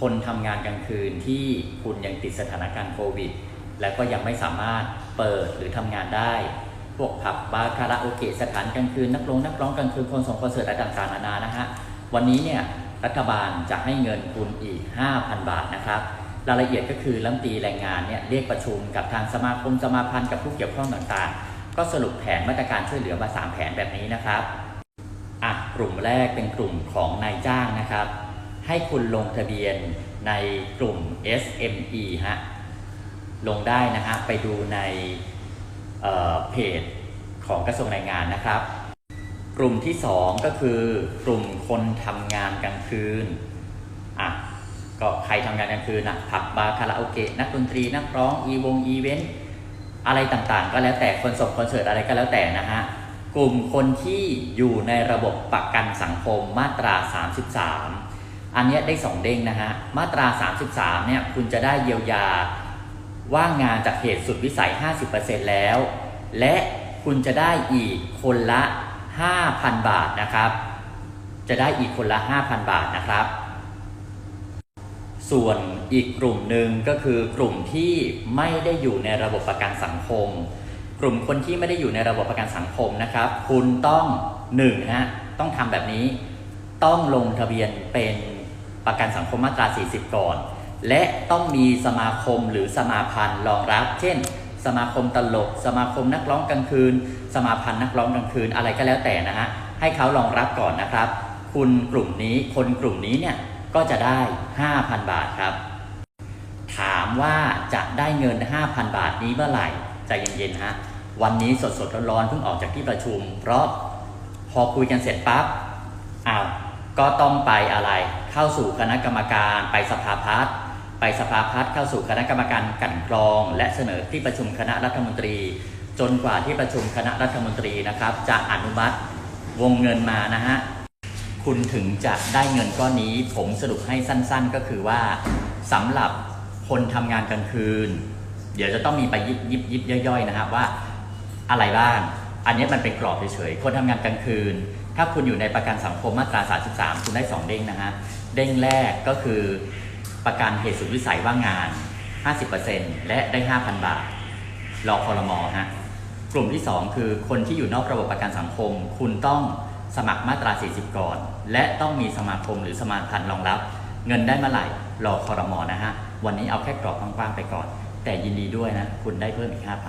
คนทำงานกลางคืนที่คุณยังติดสถานการณ์โควิด และก็ยังไม่สามารถเปิดหรือทำงานได้ พวกผับบาร์คาราโอเกะสถานกลางคืนนักร้องนักร้องกลางคืนคนสิร์ตคอนเสิร์ตอะต่างๆนานานะฮะวันนี้เนี่ยรัฐบาลจะให้เงินคุณอีก 5,000 บาทนะครับรายละเอียดก็คือรัฐมตีแรงงานเนี่ยเรียกประชุมกับทางสมาคมสมาพันธ์กับผู้เกี่ยวข้องต่างๆ ก็สรุปแผนมาตรการช่วยเหลือมาสามแผนแบบนี้นะครับอะกลุ่มแรกเป็นกลุ่มของนายจ้างนะครับ ให้คุณลงทะเบียนในกลุ่ม SME ฮะ ลงได้นะฮะ ไปดูในเเพจของกระทรวงแรงงานนะครับ กลุ่มที่ 2 ก็คือกลุ่มคนทำงานกลางคืน อะ ก็ใครทำงานกลางคืนอะผับบาร์คาราโอเกะ นักดนตรี นักร้อง อีวง อีเวนต์ อะไรต่างๆ ก็แล้วแต่คอนเสิร์ตคอนเสิร์ตอะไรก็แล้วแต่นะฮะ กลุ่มคนที่อยู่ในระบบประกันสังคมมาตรา 33 อันนี้ได้สองเด้งนะฮะ มาตรา 33 เนี่ยคุณจะได้เยียวยาว่างงานจากเหตุสุดวิสัย 50%แล้ว และคุณจะได้อีกคนละ 5,000 บาทนะครับ จะได้อีกคนละ 5,000 บาทนะครับ ส่วนอีกกลุ่มหนึ่งก็คือกลุ่มที่ไม่ได้อยู่ในระบบประกันสังคม กลุ่มคนที่ไม่ได้อยู่ในระบบประกันสังคมนะครับ คุณต้องหนึ่งฮะต้องทำแบบนี้ ต้องลงทะเบียนเป็น ประกันสังคมมาตรา 40 ก่อน และต้องมีสมาคมหรือสมาพันธ์รองรับ เช่น สมาคมตลก สมาคมนักร้องกลางคืน สมาพันธ์นักร้องกลางคืนอะไรก็แล้วแต่นะฮะให้เขารองรับก่อนนะครับ คุณกลุ่มนี้คนกลุ่มนี้เนี่ยก็จะได้ 5,000 บาทครับ ถามว่าจะได้เงิน 5,000 บาทนี้เมื่อไหร่ใจเย็นๆฮะวันนี้สดๆร้อนๆเพิ่งออกจากที่ประชุม เพราะพอคุยกันเสร็จปั๊บอ้าว ก็ต้องไปอะไรเข้าสู่คณะกรรมการไปสภาพัฒน์ไปสภาพัฒน์เข้าสู่คณะกรรมการกันกรอง และเสนอที่ประชุมคณะรัฐมนตรี จนกว่าที่ประชุมคณะรัฐมนตรีนะครับ จะอนุมัติวงเงินมานะฮะคุณถึงจะได้เงินก้อนนี้ ผมสรุปให้สั้น ๆ ก็คือว่าสำหรับคนทำงานกลางคืน เดี๋ยวจะต้องมีไปยิบยิบยิบย่อยๆนะครับว่าอะไรบ้าง อันนี้มันเป็นกรอบเฉยๆ คนทำงานกลางคืน ถ้าคุณอยู่ในประกันสังคมมาตรา 33 คุณได้ 2 เด้งนะฮะ เด้งแรกก็คือประกันเหตุสุดวิสัยว่างงาน 50%และได้ 5,000 บาท รอคอรมอฮะ กลุ่มที่ 2 คือคนที่อยู่นอกระบบประกันสังคม คุณต้องสมัครมาตรา 40 ก่อน และต้องมีสมาคมหรือสมาพันธ์รองรับ เงินได้เมื่อไหร่ รอคอรมอนะฮะ วันนี้เอาแค่กรอบกว้างๆไปก่อน แต่ยินดีด้วยนะ คุณได้เพิ่มอีก5,000